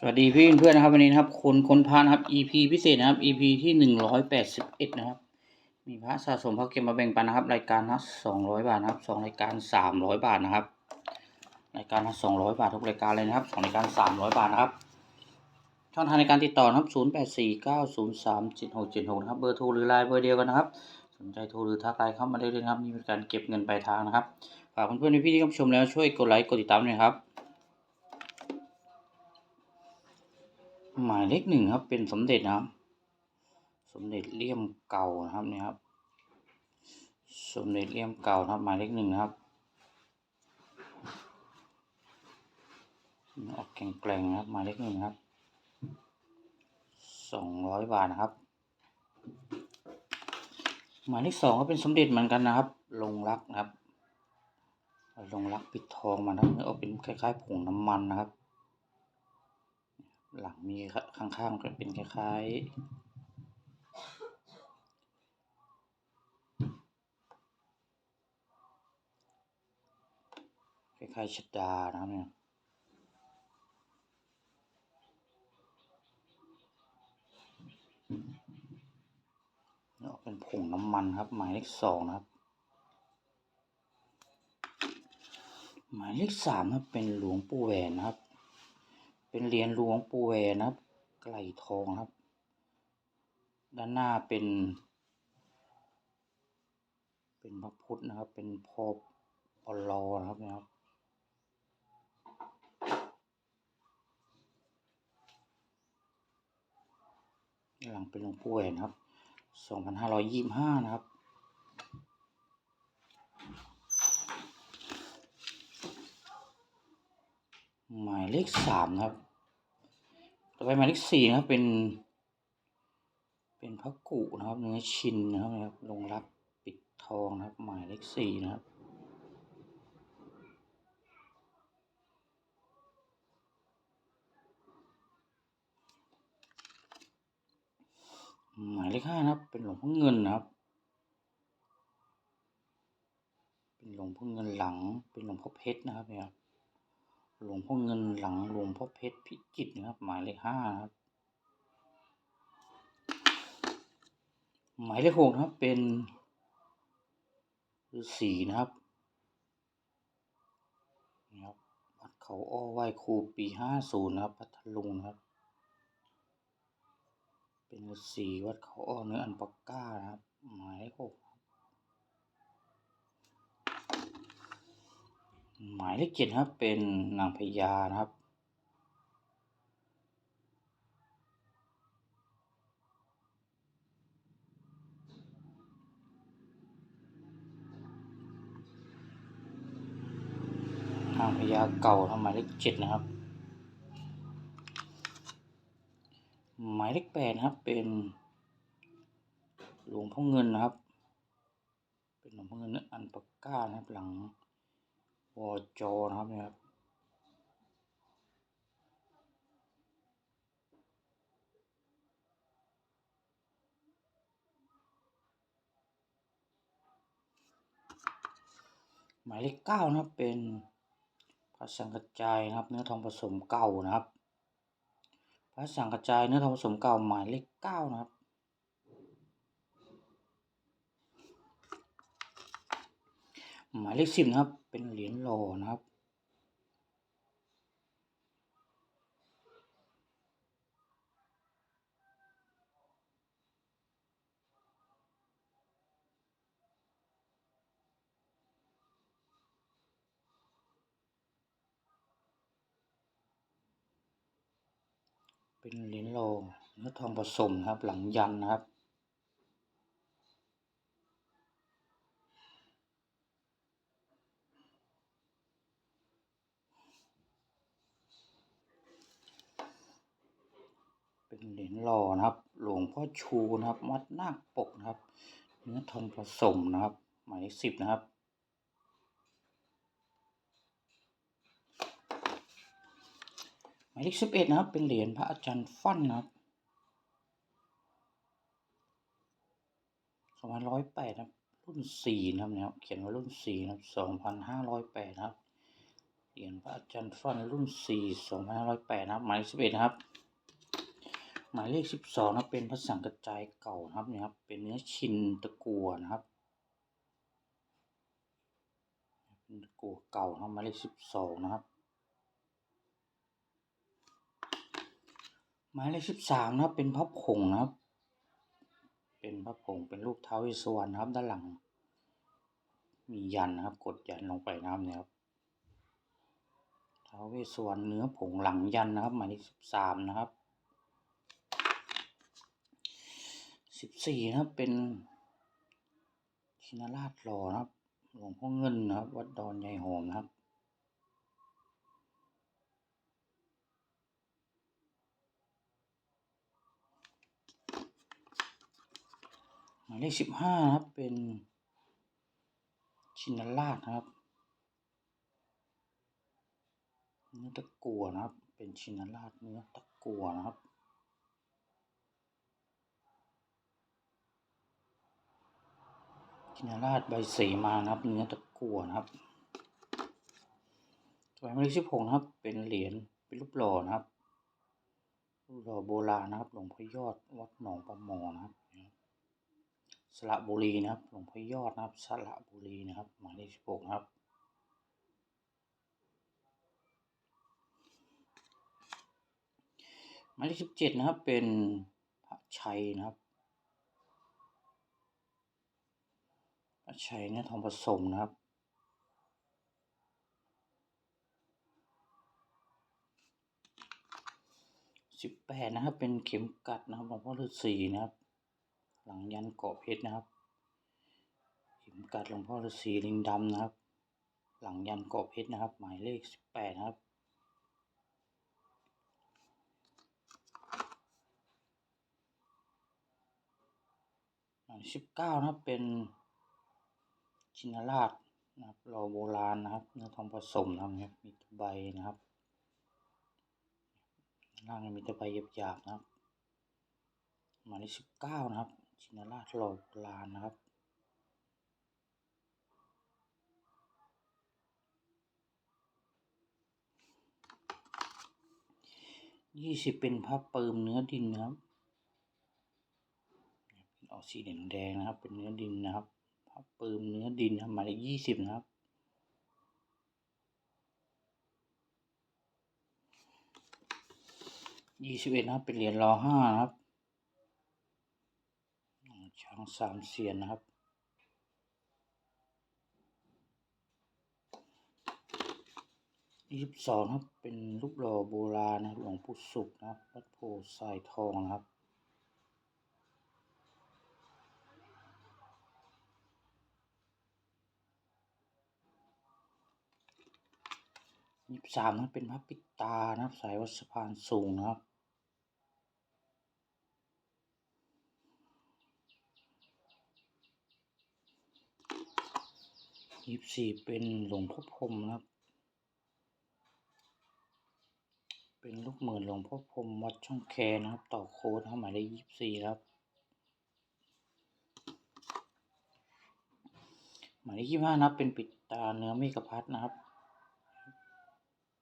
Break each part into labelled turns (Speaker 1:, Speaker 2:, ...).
Speaker 1: สวัสดีพี่เพื่อนนะครับวันนี้นะครับคนคนพานครับ EP พิเศษนะครับ EP ที่หนึ่งร้อยแปดสิบเอ็ดนะครับ มีพระสะสมพระเก็บมาแบ่งปันนะครับ รายการนะสองร้อยบาทนะครับสองรายการสามร้อยบาทนะครับ รายการนะสองร้อยบาททุกรายการเลยนะครับสองรายการสามร้อยบาทนะครับ ช่องทางในการติดต่อนะครับศูนย์แปดสี่เก้าศูนย์สามเจ็ดหกเจ็ดหกนะครับเบอร์โทรหรือไลน์เบอร์เดียวกันนะครับ สนใจโทรหรือทักไลน์เข้ามาได้เลยนะครับมีบริการเก็บเงินปลายทางนะครับฝากเพื่อนๆพี่ๆที่รับชมแล้วช่วยกดไลค์กดติดตามหน่อยครับ หมายเลขหนึ่งครับ เป็นสมเด็จนะครับ สมเด็จเลี่ยมเก่านะครับเนี่ยครับ สมเด็จเลี่ยมเก่านะครับ หมายเลขหนึ่งนะครับออกแกร่งๆนะครับหมายเลขหนึ่งครับสองร้อยบาทนะครับ หมายเลขสองก็เป็นสมเด็จเหมือนกันนะครับ ลงรักนะครับ ลงรักปิดทองมานะครับเอาเป็นคล้ายๆผงน้ำมันนะครับ หลังมีข้างๆก็เป็นคล้ายๆ คล้ายๆชดานะครับเนี่ยแล้วเป็นผงน้ำมันครับ หมายเลขสองนะครับ หมายเลขสามครับเป็นหลวงปู่แหวนนะครับ เป็นเหรียญหลวงปู่แหวนนะครับ ไกลทองครับ ด้านหน้าเป็น เป็นพระพุทธนะครับ เป็นพอปลอนะครับนะครับหลังเป็นหลวงปู่แหวนครับสองพันห้าร้อยยี่สิบห้านะครับ หมายเลขสามครับ ต่อไปหมายเลขสี่นะครับเป็น เป็นพระกุนะครับเนื้อชินนะครับนะครับลงรักปิดทองนะครับ หมายเลขสี่นะครับหมายเลขห้านะครับ เป็นหลวงพ่อเงินนะครับ เป็นหลวงพ่อเงินหลัง เป็นหลวงพ่อเพชรนะครับเนี่ย หลวงพ่อเงินหลังหลวงพ่อเพชรพิจิตรนะครับ หมายเลขห้าครับ หมายเลขหกนะครับเป็นฤาษีนะครับนี่ครับวัดเขาอ้อไหว้ครูปีห้าศูนย์นะครับพัทลุงนะครับ เป็นฤาษีวัดเขาอ้อเนื้ออันปากก้านะครับ หมายเลขหก หมายเลขเจ็ดครับเป็นนางพญานะครับ นางพญาเก่าทำหมายเลขเจ็ดนะครับ หมายเลขแปดนะครับเป็นหลวงพ่อเงินนะครับ เป็นหลวงพ่อเงินอันปากก้านะครับหลัง วอจอนะครับเนี่ยครับหมายเลขเก้านะครับเป็นพระสังกัจจายนะครับ เนื้อทองผสมเก่านะครับพระสังกัจจายเนื้อทองผสมเก่าหมายเลขเก้านะครับ หมายเลขสิบนะครับ เป็นเหรียญหล่อนะครับ เป็นเหรียญโลเนื้อทองผสมครับ หลังยันนะครับ เป็นเหล่อนะครับ หลวงพ่อชูนะครับวัดนาคปกนะครับ เนื้อทองผสมนะครับ หมายเลขสิบนะครับ หมายเลขสิบเอ็ดนะครับ เป็นเหรียญพระอาจารย์ฟั่นนะครับสองพันร้อยแปดนะครับ รุ่นสี่นะครับเนี่ยเขียนว่ารุ่นสี่นะครับสองพันห้าร้อยแปดนะครับเหรียญพระอาจารย์ฟันรุ่นสี่สองพันห้าร้อยแปดนะครับ หมายเลขสิบเอ็ดนะครับ หมายเลขสิบสองนะเป็นพระสังกระจายเก่านะครับเนี่ยครับ เป็นเนื้อชินตะกัวนะครับเป็นตะกัวเก่านะหมายเลขสิบสองนะครับ หมายเลขสิบสามนะครับ เป็นพระผงนะครับ เป็นพระผงเป็นรูปท้าวเวสวรรณนะครับด้านหลัง มียันนะครับ กดยันลงไปนะครับเนี่ยครับท้าวเวสสวรรณเนื้อผงหลังยันนะครับ หมายเลขสิบสามนะครับ สิบสี่นะครับเป็นชินราชหล่อนะครับ หลวงพ่อเงินนะครับ วัดดอนยายหอมนะครับหมายเลขสิบห้านะครับเป็นชินราชนะครับเนื้อตะกัวนะครับ เป็นชินราชเนื้อตะกัวนะครับ ชินราชใบเสมานะครับเนื้อตะกั่วนะครับต่อไปหมายเลขสิบหกนะครับ เป็นเหรียญเป็นรูปหล่อนะครับรูปหล่อโบราณนะครับหลวงพ่อยอดวัดหนองปลาหมอนะครับสระบุรีนะครับหลวงพ่อยอดนะครับสระบุรีนะครับหมายเลขสิบหกนะครับหมายเลขสิบเจ็ดนะครับเป็นพระชัยนะครับ พระชัยเนื้อทองผสมนะครับ สิบแปดนะครับ เป็นเข็มกัดนะครับหลวงพ่อฤาษีนะครับ หลังยันเกาะเพชรนะครับ เข็มกัดหลวงพ่อฤาษีลิงดำนะครับ หลังยันเกาะเพชรนะครับ หมายเลขสิบแปดนะครับหมายสิบเก้านะครับเป็น ชินราชนะครับรอโบราณนะครับเนื้อทองผสมนะครับมีตะไบนะครับล่างมีตะไบหยาบๆนะครับหมายเลขสิบเก้านะครับ ชินราชรอโบราณนะครับยี่สิบเป็นพระปืมเนื้อดินนะครับออกสีแดงแดงนะครับ เป็นเนื้อดินนะครับ พระปืมเนื้อดินครับหมายเลขยี่สิบนะครับ ยี่สิบเอ็ดนะครับ เป็นเหรียญรอห้านะครับ ช้างสามเสียนนะครับยี่สิบสองครับ เป็นรูปหล่อโบราณนะหลวงปู่ศุกร์นะครับวัดโพสายทองนะครับ ยี่สามนับเป็นพระปิตานะครับ สายวัดสะพานสูงนะครับ ยี่สี่เป็นหลวงพ่อพรมนะครับ เป็นลูกเหมือนหลวงพ่อพรมวัดช่องแคนะครับ ต่อโค้ดนะครับหมายเลขยี่สี่ครับหมายเลขยี่ห้านะครับเป็นปิดตาเนื้อเมฆพัดนะครับ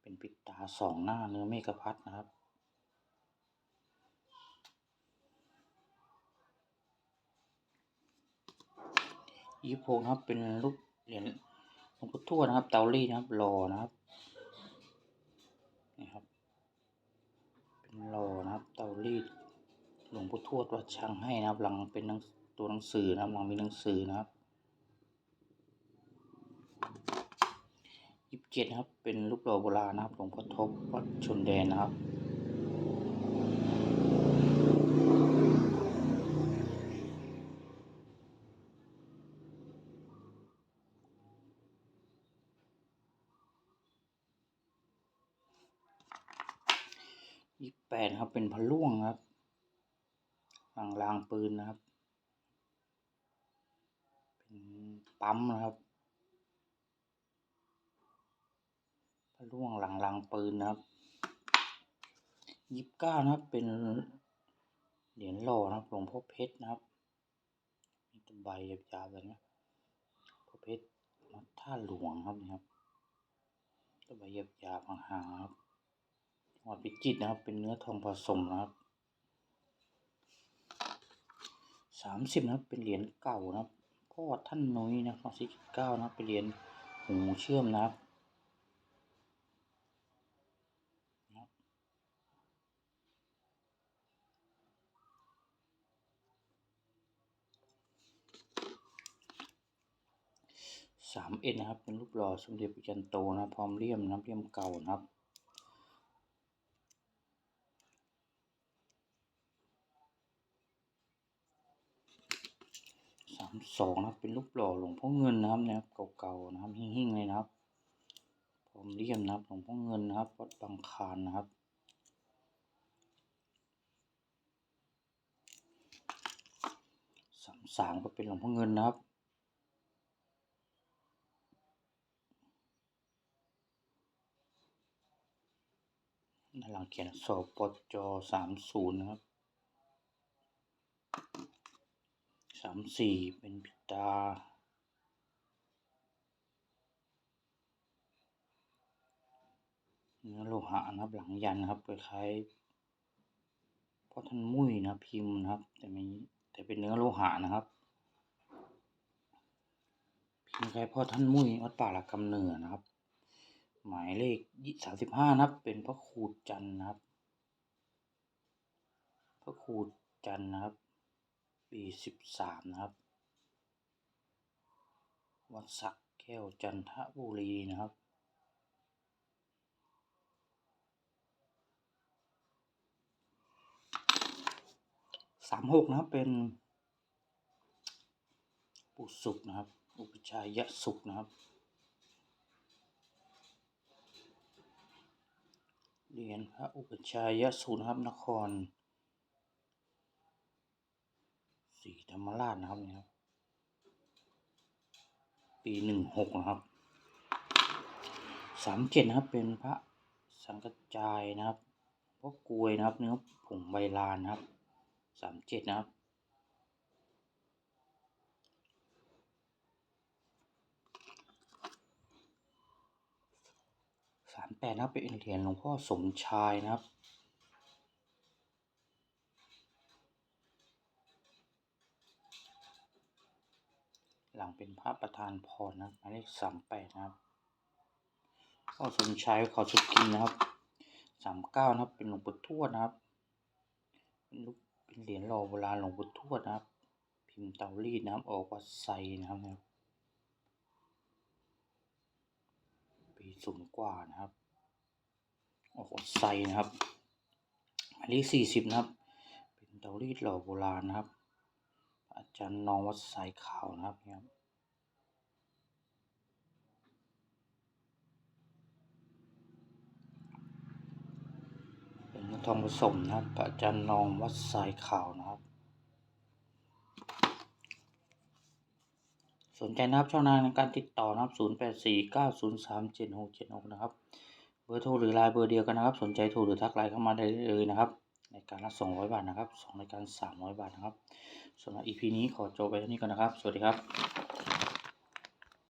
Speaker 1: เป็นปิดตาสองหน้าเนื้อเมฆพัดนะครับ ยี่สิบหกนะครับเป็นรูปเหรียญหลวงพ่อทวดนะครับ เตารีดนะครับรอนะครับนี่ครับ เป็นรอนะครับ เตารีดหลวงพ่อทวดวัดช่างให้นะครับหลังเป็นหนังตัวหนังสือนะครับหลังมีหนังสือนะครับ ยี่สิบเจ็ดครับ เป็นรูปหล่อโบราณนะครับหลวงพ่อทบวัดชนแดนนะครับยี่สิบแปดครับเป็นพะล่วงครับหลังรางปืนนะครับ เป็นปั๊มนะครับ พระล่วงหลังรางปืนนะครับยิบเก้านะครับ เป็นเหรียญหล่อนะครับหลวงพ่อเพชรนะครับมีตะใบหยาบๆแบบนี้พ่อเพชรวัดท่าหลวงครับนี่ครับตะไบหยาบยาบๆห่างๆครับจังหวัดพิจิตรนะครับ เป็นเนื้อทองผสมนะครับสามสิบนะครับเป็นเหรียญเก่านะครับพ่อท่านนุ้ยนะครับสี่สิบเก้านะครับเป็นเหรียญหูเชื่อมนะครับ สามเอ็ดนะครับ เป็นรูปหล่อสมเด็จพระจันโตนะพร้อมเลี่ยมนะเลี่ยมเก่านะครับสามสองนะครับเป็นรูปหล่อหลวงพ่อเงินนะครับนะครับเก่าๆนะครับหิ่งๆเลยนะครับพร้อมเลี่ยมนะครับหลวงพ่อเงินนะครับวัดบางคานนะครับสามสามก็เป็นหลวงพ่อเงินนะครับ ด้านหลังเขียนสปจสามศูนย์นะครับสามสี่เป็นพิตาเนื้อโลหะนะครับหลังยันนะครับคล้ายๆพ่อท่านมุ้ยนะพิมพ์นะครับ แต่ไม่แต่เป็นเนื้อโลหะนะครับพิมพ์คล้ายพ่อท่านมุ้ยวัดป่าละกำเนิดนะครับ หมายเลขสามสิบห้านะครับ เป็นพระครูจันนะครับ พระครูจันนะครับ ปีสิบสามนะครับ วัดสักแก้วจันทบุรีนะครับสามหกนะครับเป็นปุสุกนะครับ อุปชัยยะสุกนะครับ เหรียญพระอุปชัยยะสุนครับนครศรีธรรมราชนะครับนี่ครับปีหนึ่งหกนะครับสามเจ็ดนะครับ เป็นพระสังกจายนะครับพวกกลวยนะครับเนื้อผงใบลานนะครับสามเจ็ดนะครับ สาม แปดนะเป็นเหรียญหลวงพ่อสมชายนะครับ หลังเป็นพระประธานพรนะหมายเลขสามแปดนะครับพ่อสมชายขอสุกินนะครับสามเก้านะครับ เป็นหลวงปู่ทวดนะครับเป็นรูปเป็นเหรียญหล่อโบราณหลวงปู่ทวดนะครับ พิมพ์เตารีดนะครับออกวัดไซนะครับนะครับปีศูนย์กว่านะครับ ออกวัดไซนะครับหมายเลขสี่สิบนะครับ เป็นเตารีดหล่อโบราณนะครับ อาจารย์นองวัดไซขาวนะครับเนี่ยเป็นทองผสมนะครับอาจารย์นองวัดทรายขาวนะครับสนใจนะครับช่องทางในการติดต่อนะครับ 0 8 4 9 0 3 7 6 7 6 นะครับ เบอร์โทรหรือไลน์เบอร์เดียวกันนะครับ สนใจโทรหรือทักไลน์เข้ามาได้เลยนะครับ ในการละ200 บาทนะครับ2ในการ 300 บาทนะครับสำหรับ EP นี้ขอจบไปเท่านี้ก่อนนะครับ สวัสดีครับ